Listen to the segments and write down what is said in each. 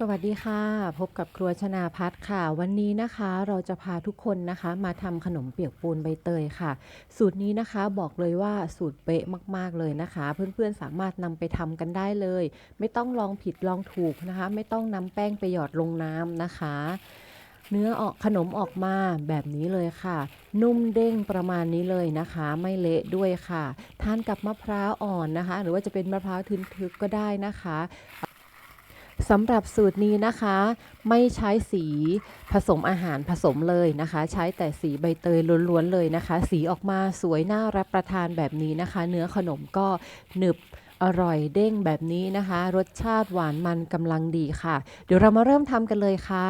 สวัสดีค่ะ พบกับครัวชนาพัฒน์ค่ะ วันนี้นะคะเราจะพาทุกคนนะคะมาทำขนมเปียกปูนใบเตยค่ะ สูตรนี้นะคะบอกเลยว่าสูตรเป๊ะมาก ๆเลยนะคะ เพื่อนๆสามารถนำไปทำกันได้เลย ไม่ต้องลองผิดลองถูกนะคะ ไม่ต้องนำแป้งไปหยอดลงน้ำนะคะ เนื้อออกขนมออกมาแบบนี้เลยค่ะ นุ่มเด้งประมาณนี้เลยนะคะ ไม่เละด้วยค่ะ ทานกับมะพร้าวอ่อนนะคะ หรือว่าจะเป็นมะพร้าวทึนๆก็ได้นะคะ สำหรับสูตรนี้นะคะ ไม่ใช้สีผสมอาหารผสมเลยนะคะ ใช้แต่สีใบเตยล้วนๆเลยนะคะ สีออกมาสวยน่ารับประทานแบบนี้นะคะ เนื้อขนมก็หนึบอร่อยเด้งแบบนี้นะคะ รสชาติหวานมันกำลังดีค่ะ เดี๋ยวเรามาเริ่มทำกันเลยค่ะ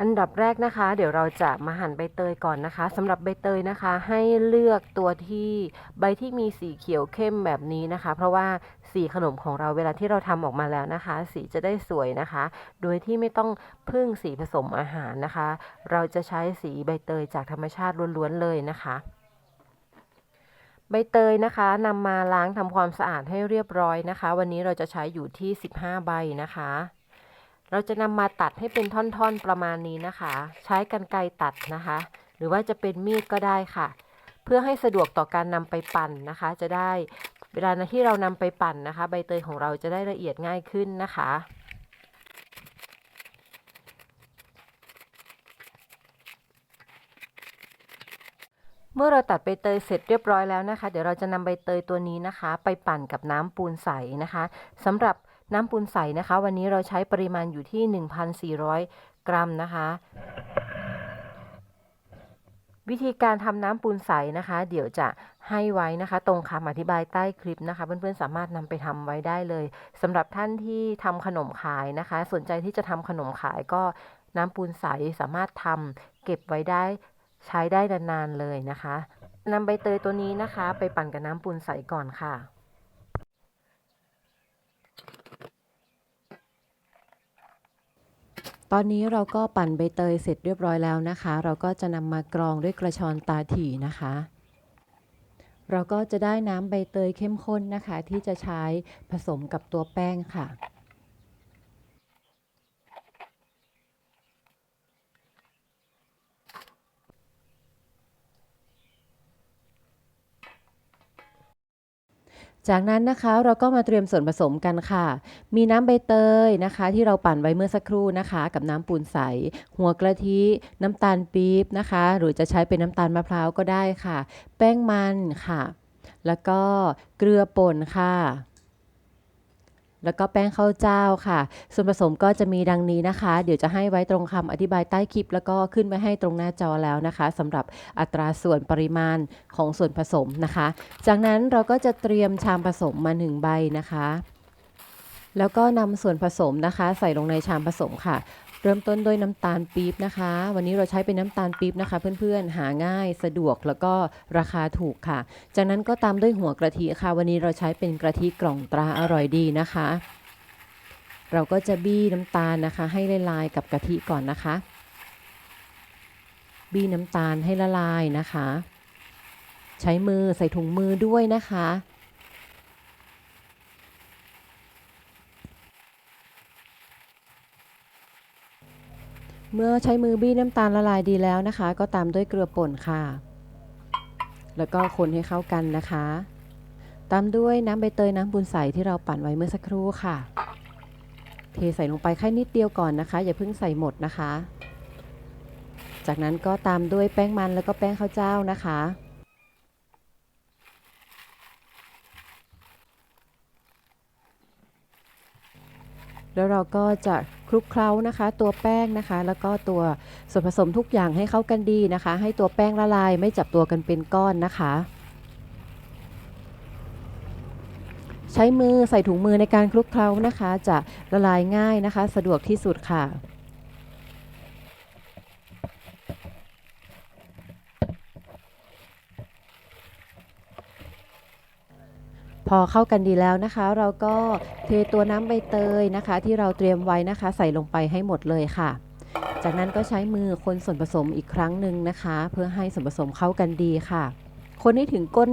อันดับแรกนะคะ เดี๋ยวเราจะมาหั่นใบเตยก่อนนะคะสำหรับใบเตยนะคะ ให้เลือกตัวที่ใบที่มีสีเขียวเข้มแบบนี้นะคะ เพราะว่าสีขนมของเราเวลาที่เราทำออกมาแล้วนะคะ สีจะได้สวยนะคะ โดยที่ไม่ต้องพึ่งสีผสมอาหารนะคะ เราจะใช้สีใบเตยจากธรรมชาติล้วนๆเลยนะคะใบเตยนะคะนำมาล้างทำความสะอาดให้เรียบร้อยนะคะ วันนี้เราจะใช้อยู่ที่ 15 ใบนะคะ เราจะนำมาตัดให้เป็นท่อนๆประมาณนี้นะคะ ใช้กรรไกรตัดนะคะ หรือว่าจะเป็นมีดก็ได้ค่ะ เพื่อให้สะดวกต่อการนำไปปั่นนะคะ จะได้เวลาที่เรานำไปปั่นนะคะ ใบเตยของเราจะได้ละเอียดง่ายขึ้นนะคะเมื่อเราตัดใบเตยเสร็จเรียบร้อยแล้วนะคะ เดี๋ยวเราจะนำใบเตยตัวนี้นะคะ ไปปั่นกับน้ำปูนใสนะคะสำหรับ น้ำปูนใสนะคะ วันนี้เราใช้ปริมาณอยู่ที่ 1,400 กรัมนะคะ วิธีการทำน้ำปูนใสนะคะ เดี๋ยวจะให้ไว้นะคะ ตรงคำอธิบายใต้คลิปนะคะ เพื่อนๆสามารถนำไปทำไว้ได้เลยสำหรับท่านที่ทำขนมขายนะคะ สนใจที่จะทำขนมขายก็น้ำปูนใสสามารถทำเก็บไว้ได้ใช้ได้นานๆเลยนะคะนำใบเตยตัวนี้นะคะ ไปปั่นกับน้ำปูนใสก่อนค่ะ ตอนนี้เราก็ปั่นใบเตยเสร็จเรียบร้อยแล้วนะคะ เราก็จะนำมากรองด้วยกระชอนตาถี่นะคะ เราก็จะได้น้ำใบเตยเข้มข้นนะคะ ที่จะใช้ผสมกับตัวแป้งค่ะ จากนั้นนะคะเราก็มาเตรียมส่วนผสมกันค่ะ มีน้ำใบเตยนะคะ ที่เราปั่นไว้เมื่อสักครู่นะคะ กับน้ำปูนใส หัวกะทิ น้ำตาลปี๊บนะคะ หรือจะใช้เป็นน้ำตาลมะพร้าวก็ได้ค่ะ แป้งมันค่ะ แล้วก็เกลือป่นค่ะ แล้วก็แป้งข้าวเจ้าค่ะ ส่วนผสมก็จะมีดังนี้นะคะ เดี๋ยวจะให้ไว้ตรงคำอธิบายใต้คลิป แล้วก็ขึ้นไว้ให้ตรงหน้าจอแล้วนะคะสำหรับอัตราส่วนปริมาณของส่วนผสมนะคะ จากนั้นเราก็จะเตรียมชามผสมมา 1 ใบนะคะแล้วก็นำส่วนผสมนะคะ ใส่ลงในชามผสมค่ะ เริ่มต้นด้วยน้ำตาลปี๊บนะคะ วันนี้เราใช้เป็นน้ำตาลปี๊บนะคะ เพื่อนๆหาง่ายสะดวกแล้วก็ราคาถูกค่ะ จากนั้นก็ตามด้วยหัวกะทิค่ะ วันนี้เราใช้เป็นกะทิกล่องตราอร่อยดีนะคะ เราก็จะบี้น้ำตาลนะคะ ให้ละลายกับกะทิก่อนนะคะ บี้น้ำตาลให้ละลายนะคะ ใช้มือใส่ถุงมือด้วยนะคะ เมื่อใช้มือบี้น้ำตาลละลายดีแล้วนะคะ ก็ตามด้วยเกลือป่นค่ะ แล้วก็คนให้เข้ากันนะคะ ตามด้วยน้ำใบเตยน้ำปูนใสที่เราปั่นไว้เมื่อสักครู่ค่ะ เทใส่ลงไปแค่นิดเดียวก่อนนะคะ อย่าเพิ่งใส่หมดนะคะ จากนั้นก็ตามด้วยแป้งมันแล้วก็แป้งข้าวเจ้านะคะแล้วเราก็จะ คลุกเคล้านะคะ ตัวแป้งนะคะ แล้วก็ตัวส่วนผสมทุกอย่างให้เข้ากันดีนะคะ ให้ตัวแป้งละลายไม่จับตัวกันเป็นก้อนนะคะ ใช้มือใส่ถุงมือในการคลุกเคล้านะคะ จะละลายง่ายนะคะ สะดวกที่สุดค่ะ พอเข้ากันดีแล้วนะคะ เราก็เทตัวน้ำใบเตยนะคะ ที่เราเตรียมไว้นะคะ ใส่ลงไปให้หมดเลยค่ะ จากนั้นก็ใช้มือคนส่วนผสมอีกครั้งหนึ่งนะคะ เพื่อให้ส่วนผสมเข้ากันดีค่ะ คนให้ถึงก้น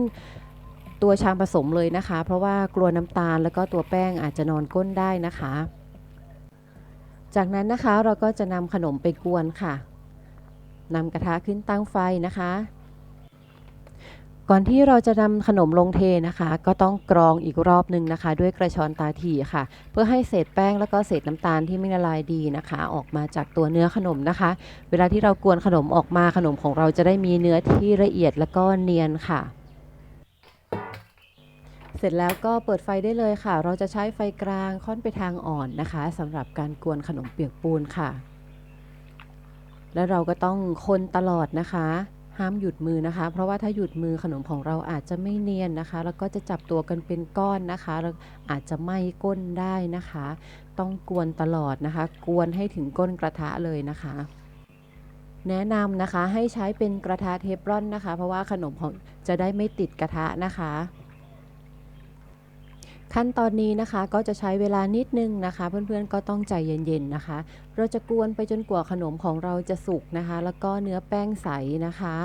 ตัวชามผสมเลยนะคะ เพราะว่ากลัวน้ำตาลแล้วก็ตัวแป้งอาจจะนอนก้นได้นะคะ จากนั้นนะคะเราก็จะนำขนมไปกวนค่ะนำกระทะขึ้นตั้งไฟนะคะ ก่อนที่เราจะนำขนมลงเทนะคะ ก็ต้องกรองอีกรอบหนึ่งนะคะ ด้วยกระชอนตาถี่ค่ะ เพื่อให้เศษแป้งแล้วก็เศษน้ำตาลที่ไม่ละลายดีนะคะ ออกมาจากตัวเนื้อขนมนะคะ เวลาที่เรากวนขนมออกมาขนมของเราจะได้มีเนื้อที่ละเอียดแล้วก็เนียนค่ะเสร็จแล้วก็เปิดไฟได้เลยค่ะ เราจะใช้ไฟกลางค่อนไปทางอ่อนนะคะสำหรับการกวนขนมเปียกปูนค่ะ แล้วเราก็ต้องคนตลอดนะคะ ห้ามหยุดมือนะคะ เพราะว่าถ้าหยุดมือขนมของเราอาจจะไม่เนียนนะคะ แล้วก็จะจับตัวกันเป็นก้อนนะคะแล้วอาจจะไหม้ก้นได้นะคะ ต้องกวนตลอดนะคะ กวนให้ถึงก้นกระทะเลยนะคะแนะนำนะคะให้ใช้เป็นกระทะเทฟลอนนะคะ เพราะว่าขนมของจะได้ไม่ติดกระทะนะคะ ขั้นตอนนี้นะคะก็จะใช้เวลานิดนึงนะคะ เพื่อนๆก็ต้องใจเย็นๆนะคะ เราจะกวนไปจนกว่าขนมของเราจะสุกนะคะ แล้วก็เนื้อแป้งใสนะคะ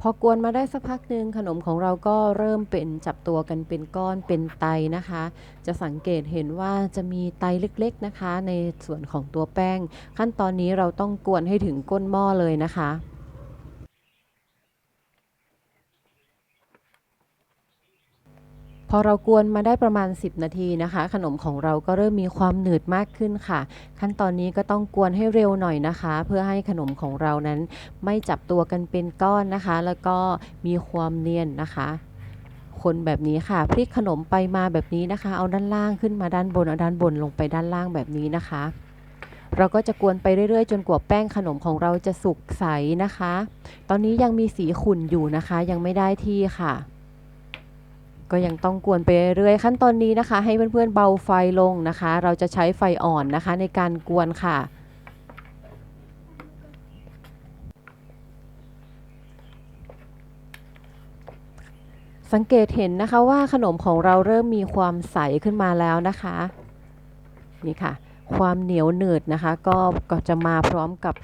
พอกวนมาได้สักพักหนึ่งขนมของเราก็เริ่มเป็นจับตัวกันเป็นก้อนเป็นไตนะคะ จะสังเกตเห็นว่าจะมีไตเล็กๆนะคะ ในส่วนของตัวแป้ง ขั้นตอนนี้เราต้องกวนให้ถึงก้นหม้อเลยนะคะ พอเรากวนมาได้ประมาณ 10 นาทีนะคะ ขนมของเราก็เริ่มมีความหนืดมากขึ้นค่ะ ขั้นตอนนี้ก็ต้องกวนให้เร็วหน่อยนะคะ เพื่อให้ขนมของเรานั้นไม่จับตัวกันเป็นก้อนนะคะ แล้วก็มีความเนียนนะคะคนแบบนี้ค่ะพลิกขนมไปมาแบบนี้นะคะ เอาด้านล่างขึ้นมาด้านบนเอาด้านบนลงไปด้านล่างแบบนี้นะคะ เราก็จะกวนไปเรื่อยๆ จนกว่าแป้งขนมของเราจะสุกใสนะคะ ตอนนี้ยังมีสีขุ่นอยู่นะคะ ยังไม่ได้ที่ค่ะ ก็ยังต้องกวนไปเรื่อยขั้นตอนนี้นะคะ ให้เพื่อนๆเบาไฟลงนะคะ เราจะใช้ไฟอ่อนนะคะในการกวนค่ะ สังเกตเห็นนะคะว่าขนมของเราเริ่มมีความใสขึ้นมาแล้วนะคะนี่ค่ะ ความเหนียวหนืดนะคะ ก็ก็จะมาพร้อมกับ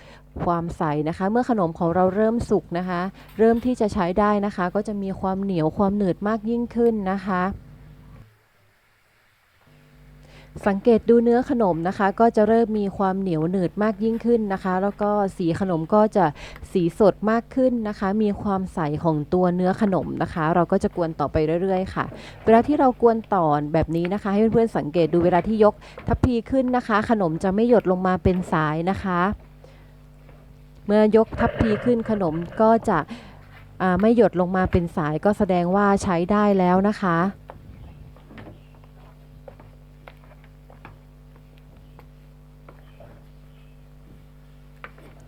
ความใสนะคะ เมื่อขนมของเราเริ่มสุกนะคะ เริ่มที่จะใช้ได้นะคะ ก็จะมีความเหนียวความหนืดมากยิ่งขึ้นนะคะ สังเกตดูเนื้อขนมนะคะ ก็จะเริ่มมีความเหนียวหนืดมากยิ่งขึ้นนะคะ แล้วก็สีขนมก็จะสีสดมากขึ้นนะคะ มีความใสของตัวเนื้อขนมนะคะ เราก็จะกวนต่อไปเรื่อย ๆ ค่ะ เวลาที่เรากวนต่อแบบนี้นะคะ ให้เพื่อนๆสังเกตดูเวลาที่ยกทัพพีขึ้นนะคะ ขนมจะไม่หยดลงมาเป็นสายนะคะ เมื่อยกทัพพีขึ้นขนมก็จะไม่หยดลงมาเป็นสายก็แสดงว่าใช้ได้แล้วนะคะ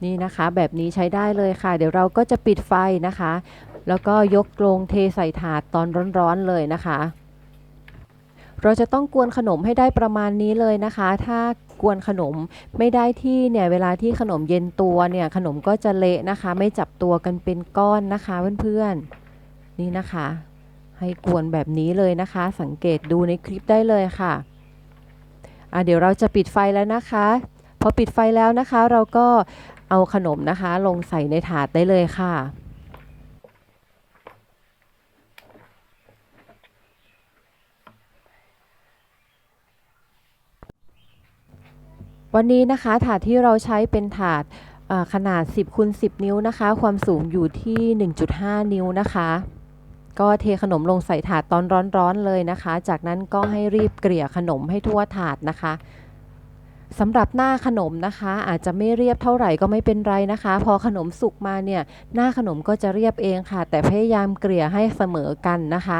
นี่นะคะแบบนี้ใช้ได้เลยค่ะ เดี๋ยวเราก็จะปิดไฟนะคะ แล้วก็ยกลงเทใส่ถาดตอนร้อนๆเลยนะคะ เราจะต้องกวนขนมให้ได้ประมาณนี้เลยนะคะ ถ้ากวนขนมไม่ได้ที่เนี่ยเวลาที่ขนมเย็นตัวเนี่ยขนมก็จะเละนะคะ ไม่จับตัวกันเป็นก้อนนะคะเพื่อนๆนี่นะคะ ให้กวนแบบนี้เลยนะคะ สังเกตดูในคลิปได้เลยค่ะอะเดี๋ยวเราจะปิดไฟแล้วนะคะพอปิดไฟแล้วนะคะ เราก็เอาขนมนะคะ ลงใส่ในถาดได้เลยค่ะ วันนี้นะคะถาดที่เราใช้เป็นถาดขนาด 10คูณ10 นิ้วนะคะ ความสูงอยู่ที่ 1.5 นิ้วนะคะ ก็เทขนมลงใส่ถาดตอนร้อนๆเลยนะคะ จากนั้นก็ให้รีบเกลี่ยขนมให้ทั่วถาดนะคะสำหรับหน้าขนมนะคะ อาจจะไม่เรียบเท่าไหร่ก็ไม่เป็นไรนะคะ พอขนมสุกมาเนี่ย หน้าขนมก็จะเรียบเองค่ะ แต่พยายามเกลี่ยให้เสมอกันนะคะ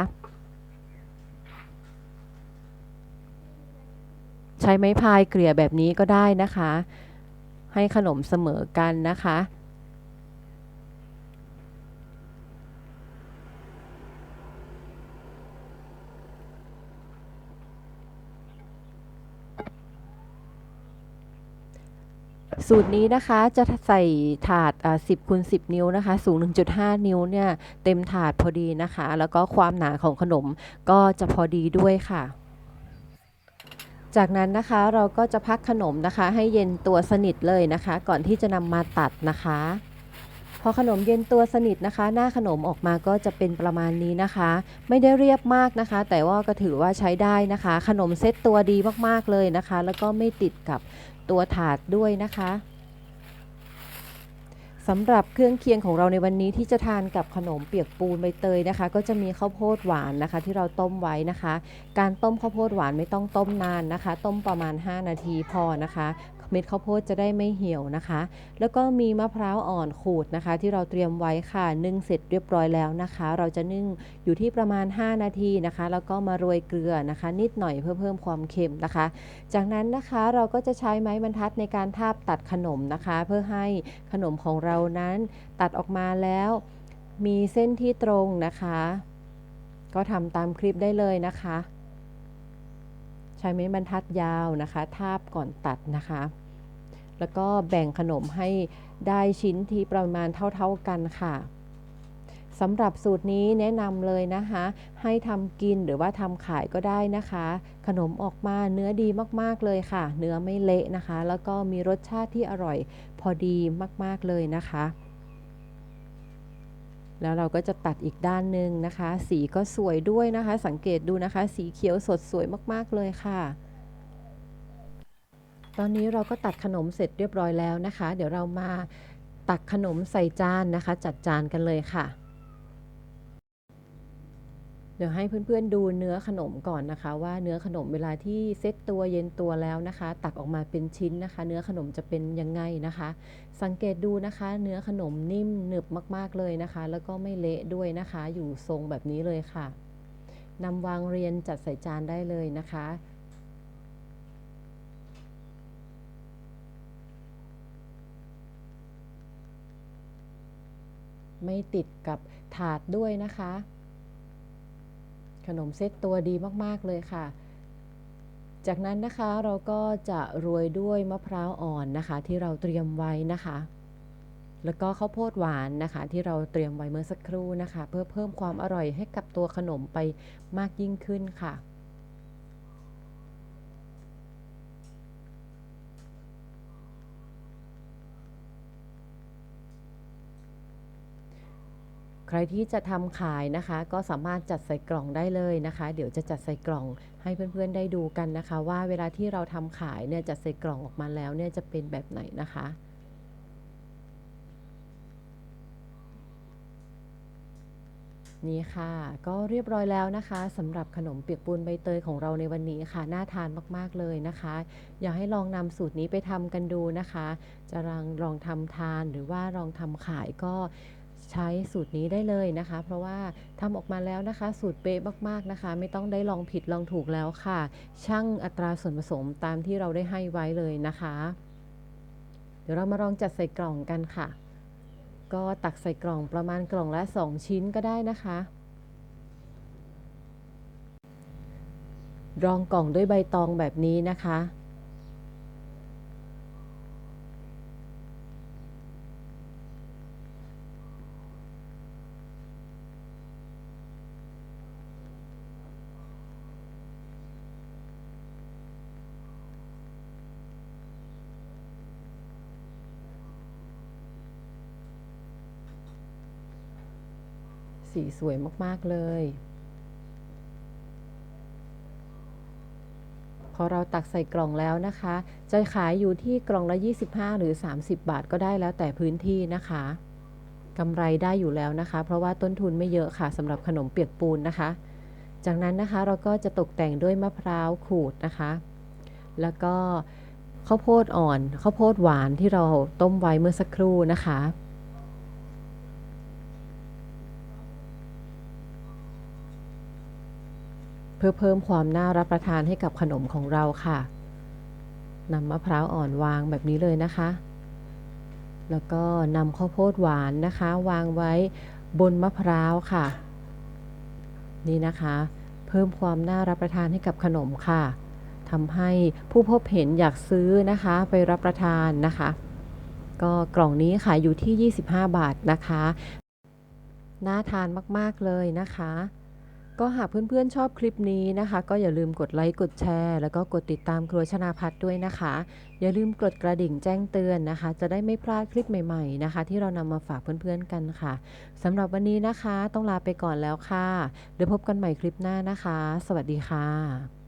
ใช้ไม้พายเกลี่ยแบบนี้ก็ได้นะคะ ให้ขนมเสมอกันนะคะ สูตรนี้นะคะจะใส่ถาด10คูณ10นิ้วนะคะ สูง 1.5 นิ้วเนี่ย เต็มถาดพอดีนะคะ แล้วก็ความหนาของขนมก็จะพอดีด้วยค่ะ จากนั้นนะคะเราก็จะพักขนมนะคะ ให้เย็นตัวสนิทเลยนะคะ ก่อนที่จะนำมาตัดนะคะ พอขนมเย็นตัวสนิทนะคะ หน้าขนมออกมาก็จะเป็นประมาณนี้นะคะ ไม่ได้เรียบมากนะคะ แต่ว่าก็ถือว่าใช้ได้นะคะ ขนมเซ็ตตัวดีมากๆเลยนะคะ แล้วก็ไม่ติดกับตัวถาดด้วยนะคะ สำหรับเครื่องเคียงของเราในวันนี้ที่จะทานกับขนมเปียกปูนใบเตยนะคะ ก็จะมีข้าวโพดหวานนะคะ ที่เราต้มไว้นะคะ การต้มข้าวโพดหวานไม่ต้องต้มนานนะคะ ต้มประมาณ 5 นาทีพอนะคะ เม็ดข้าวโพดจะได้ไม่เหี่ยวนะคะ แล้วก็มีมะพร้าวอ่อนขูดนะคะ ที่เราเตรียมไว้ค่ะนึ่งเสร็จเรียบร้อยแล้วนะคะ เราจะนึ่งอยู่ที่ประมาณ 5 นาทีนะคะ แล้วก็มาโรยเกลือนะคะ นิดหน่อยเพื่อเพิ่มความเค็มนะคะ จากนั้นนะคะเราก็จะใช้ไม้บรรทัดในการทาบตัดขนมนะคะ เพื่อให้ขนมของเรานั้นตัดออกมาแล้วมีเส้นที่ตรงนะคะ ก็ทำตามคลิปได้เลยนะคะ ใช้ไม้บรรทัดยาวนะคะ ทาบก่อนตัดนะคะ แล้วก็แบ่งขนมให้ได้ชิ้นที่ประมาณเท่าๆกันค่ะสำหรับสูตรนี้แนะนำเลยนะคะ ให้ทำกินหรือว่าทำขายก็ได้นะคะ ขนมออกมาเนื้อดีมากๆเลยค่ะ เนื้อไม่เละนะคะ แล้วก็มีรสชาติที่อร่อยพอดีมากๆเลยนะคะ แล้วเราก็จะตัดอีกด้านหนึ่งนะคะ สีก็สวยด้วยนะคะ สังเกตดูนะคะ สีเขียวสดสวยมากๆเลยค่ะ ตอนนี้เราก็ตัดขนมเสร็จเรียบร้อยแล้วนะคะ เดี๋ยวเรามาตักขนมใส่จานนะคะ จัดจานกันเลยค่ะ เดี๋ยวให้เพื่อนๆดูเนื้อขนมก่อนนะคะ ว่าเนื้อขนมเวลาที่เซ็ตตัวเย็นตัวแล้วนะคะ ตักออกมาเป็นชิ้นนะคะ เนื้อขนมจะเป็นยังไงนะคะ สังเกตดูนะคะ เนื้อขนมนิ่มหนึบมาก ๆเลยนะคะ แล้วก็ไม่เละด้วยนะคะ อยู่ทรงแบบนี้เลยค่ะนำวางเรียนจัดใส่จานได้เลยนะคะ ไม่ติดกับถาดด้วยนะคะ ขนมเซตตัวดีมากๆเลยค่ะ จากนั้นนะคะเราก็จะโรยด้วยมะพร้าวอ่อนนะคะ ที่เราเตรียมไว้นะคะ แล้วก็ข้าวโพดหวานนะคะ ที่เราเตรียมไว้เมื่อสักครู่นะคะ เพื่อเพิ่มความอร่อยให้กับตัวขนมไปมากยิ่งขึ้นค่ะ ใครที่จะทำขายนะคะ ก็สามารถจัดใส่กล่องได้เลยนะคะ เดี๋ยวจะจัดใส่กล่องให้เพื่อนๆได้ดูกันนะคะ ว่าเวลาที่เราทำขายเนี่ยจัดใส่กล่องออกมาแล้วเนี่ยจะเป็นแบบไหนนะคะนี่ค่ะ ก็เรียบร้อยแล้วนะคะสำหรับขนมเปียกปูนใบเตยของเราในวันนี้ค่ะ น่าทานมากๆเลยนะคะ อยากให้ลองนำสูตรนี้ไปทำกันดูนะคะ จะลองลองทำทานหรือว่าลองทำขายก็ ใช้สูตรนี้ได้เลยนะคะ เพราะว่าทำออกมาแล้วนะคะ สูตรเป๊ะมากๆนะคะ ไม่ต้องได้ลองผิดลองถูกแล้วค่ะ ช่างอัตราส่วนผสมตามที่เราได้ให้ไว้เลยนะคะ เดี๋ยวเรามาลองจัดใส่กล่องกันค่ะ ก็ตักใส่กล่องประมาณกล่องละ 2 ชิ้นก็ได้นะคะรองกล่องด้วยใบตองแบบนี้นะคะ สีสวยมาก ๆ เลย พอเราตักใส่กล่องแล้วนะคะ จะขายอยู่ที่กล่องละ 25 หรือ 30 บาทก็ได้แล้วแต่พื้นที่นะคะกำไรได้อยู่แล้วนะคะ เพราะว่าต้นทุนไม่เยอะค่ะสำหรับขนมเปียกปูนนะคะ จากนั้นนะคะเราก็จะตกแต่งด้วยมะพร้าวขูดนะคะ แล้วก็ข้าวโพดอ่อนข้าวโพดหวานที่เราต้มไว้เมื่อสักครู่นะคะ เพื่อเพิ่มความน่ารับประทานให้กับขนมของเราค่ะนำมะพร้าวอ่อนวางแบบนี้เลยนะคะ แล้วก็นำข้าวโพดหวานนะคะ วางไว้บนมะพร้าวค่ะ นี่นะคะ เพิ่มความน่ารับประทานให้กับขนมค่ะทำให้ผู้พบเห็นอยากซื้อนะคะ ไปรับประทานนะคะ ก็กล่องนี้ขายอยู่ที่ 25 บาทนะคะ น่าทานมาก ๆ เลยนะคะ ก็หากเพื่อนๆชอบคลิปนี้นะคะ ก็อย่าลืมกดไลค์กดแชร์ แล้วก็กดติดตามครัวชนาพัฒด้วยนะคะ อย่าลืมกดกระดิ่งแจ้งเตือนนะคะ จะได้ไม่พลาดคลิปใหม่ๆนะคะ ที่เรานำมาฝากเพื่อนๆกันค่ะสำหรับวันนี้นะคะ ต้องลาไปก่อนแล้วค่ะเดี๋ยวพบกันใหม่คลิปหน้านะคะ สวัสดีค่ะ